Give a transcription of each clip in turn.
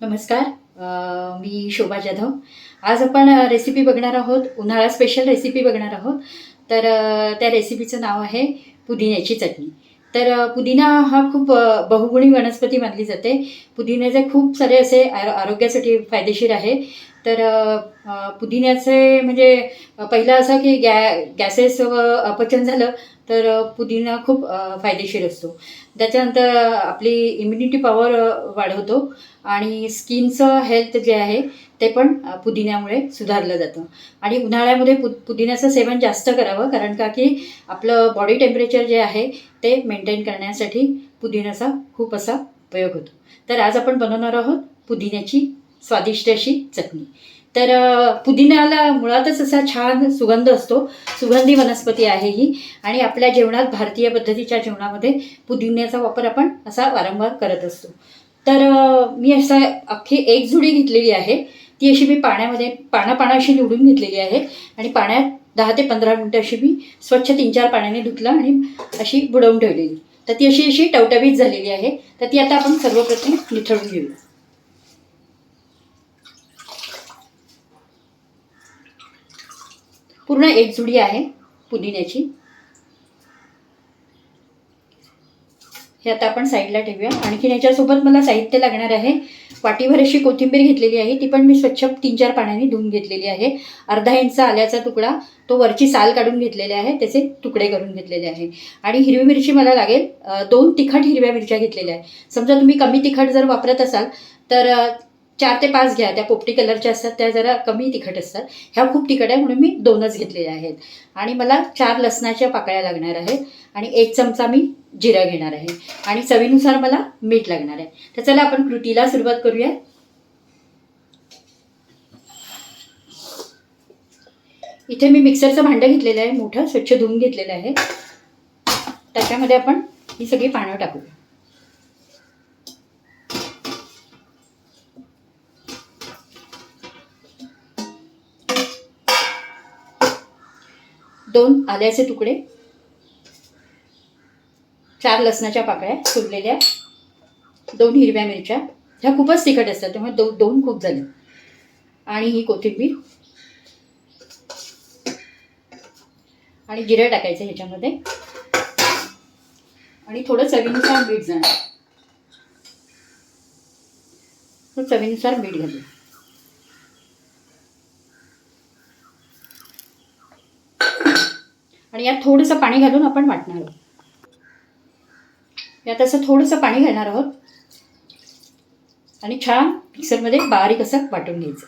नमस्कार. मी शोभा जाधव. आज आपण रेसिपी बघणार आहोत. उन्हाळा स्पेशल रेसिपी बघणार आहोत. तर त्या रेसिपीचं नाव आहे पुदिन्याची चटणी. तर पुदिना हा खूप बहुगुणी वनस्पती मानली जाते. पुदिन्याचे खूप सारे असे आरो आरोग्यासाठी फायदेशीर आहे. तर पुदिन्याचे म्हणजे पहिला पहिलं असं की गॅ गॅसेस व अपचन झालं तर पुदिना खूप फायदेशीर असतो. त्याच्यानंतर आपली इम्युनिटी पॉवर वाढवतो आणि स्किनचं हेल्थ जे आहे ते पण पुदिन्यामुळे सुधारलं जातं. आणि उन्हाळ्यामध्ये पु पुदिन्याचं सेवन जास्त करावं कारण का की आपलं बॉडी टेम्परेचर जे आहे ते मेंटेन करण्यासाठी पुदिन्याचा खूप असा उपयोग होतो. तर आज आपण बनवणार आहोत पुदिन्याची स्वादिष्ट अशी चटणी. तर पुदिन्याला मुळातच असा छान सुगंध असतो. सुगंधी वनस्पती आहे ही. आणि आपल्या जेवणात भारतीय पद्धतीच्या जेवणामध्ये पुदिन्याचा वापर आपण असा वारंवार करत असतो. तर मी असा अख्खी एक जुडी घेतलेली आहे. ती अशी मी पाण्यामध्ये पानं पानं अशी निवडून घेतलेली आहे. आणि पाण्यात दहा ते पंधरा मिनटं अशी मी स्वच्छ तीन चार पाण्याने धुतलं आणि अशी बुडवून ठेवलेली. तर ती अशी अशी टवटवीत झालेली आहे. तर ती आता आपण सर्वप्रथम निथळून घेऊया. पूर्ण एक जुडी आहे पुदिन्याची. हे आता आपण साईडला ठेवूया. आणखीन याच्यासोबत मला साहित्य लागणार आहे. वाटीभर अशी कोथिंबीर घेतलेली आहे. ती पण मी स्वच्छ तीन चार पाण्याने धुवून घेतलेली आहे. अर्धा इंच आल्याचा तुकडा तो वरची साल काढून घेतलेले आहे त्याचे तुकडे करून घेतलेले आहे. आणि हिरवी मिरची मला लागेल. दोन तिखट हिरव्या मिरच्या घेतलेल्या आहे समजा तुम्ही कमी तिखट जर वापरत असाल तर चार ते पाच घ्या. त्या पोपटी कलरच्या असतात त्या जरा कमी तिखट असतात. ह्या खूप तिखट आहे म्हणून मी दोनच घेतलेल्या आहेत. आणि मला चार लसणाच्या पाकळ्या लागणार आहेत आणि एक चमचा मी जिरं घेणार आहे. आणि चवीनुसार मला मीठ लागणार आहे. तर चला आपण कृतीला सुरुवात करूया. इथे मी मिक्सरचं भांडं घेतलेलं आहे मोठं स्वच्छ धुवून घेतलेलं आहे. त्याच्यामध्ये आपण ही सगळी पानं टाकूया दोन आल्याचे तुकडे. चार लसणाच्या पाकळ्या सोडलेल्या. दोन हिरव्या मिरच्या. ह्या खूपच तिखट असतात त्यामुळे दो दोन खूप झाले. आणि ही कोथिंबीर. आणि जिरं टाकायचं ह्याच्यामध्ये. आणि थोडं चवीनुसार मीठ जाणार चवीनुसार मीठ घालू आणि यात थोडंसं पाणी घालून आपण वाटणार आहोत. यात असं थोडंसं पाणी घालणार आहोत. आणि छान मिक्सरमध्ये बारीक असं वाटून घ्यायचं.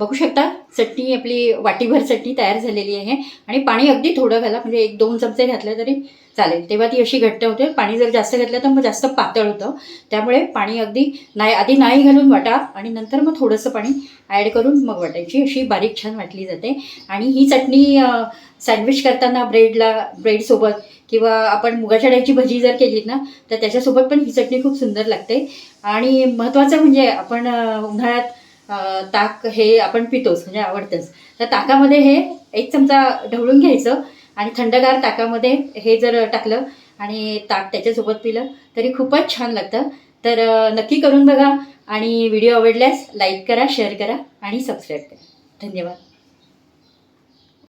बघू शकता चटणी आपली वाटीभर चटणी तयार झालेली आहे आणि पाणी अगदी थोडं घाला म्हणजे एक दोन चमचे घातले तरी चालेल. तेव्हा ती अशी घट्ट होते. पाणी जर जास्त घातलं तर मग जास्त पातळ होतं. त्यामुळे पाणी अगदी नाही आधी नाही घालून वाटा आणि नंतर मग थोडंसं पाणी ॲड करून मग वाटायची. अशी बारीक छान वाटली जाते. आणि ही चटणी सँडविच करताना ब्रेडला ब्रेडसोबत किंवा आपण मुगाच्या डाळीची भजी जर केली ना तर त्याच्यासोबत पण ही चटणी खूप सुंदर लागते. आणि महत्त्वाचं म्हणजे आपण उन्हाळ्यात ताक हे आपण पितोच म्हणजे आवडतंच. तर ताकामध्ये हे एक चमचा ढवळून घ्यायचं आणि थंडगार ताकामध्ये हे जर टाकलं आणि ताक त्याच्यासोबत पिलं तरी खूपच छान लागतं. तर नक्की करून बघा आणि व्हिडिओ आवडल्यास लाईक करा शेअर करा आणि सबस्क्राईब करा. धन्यवाद.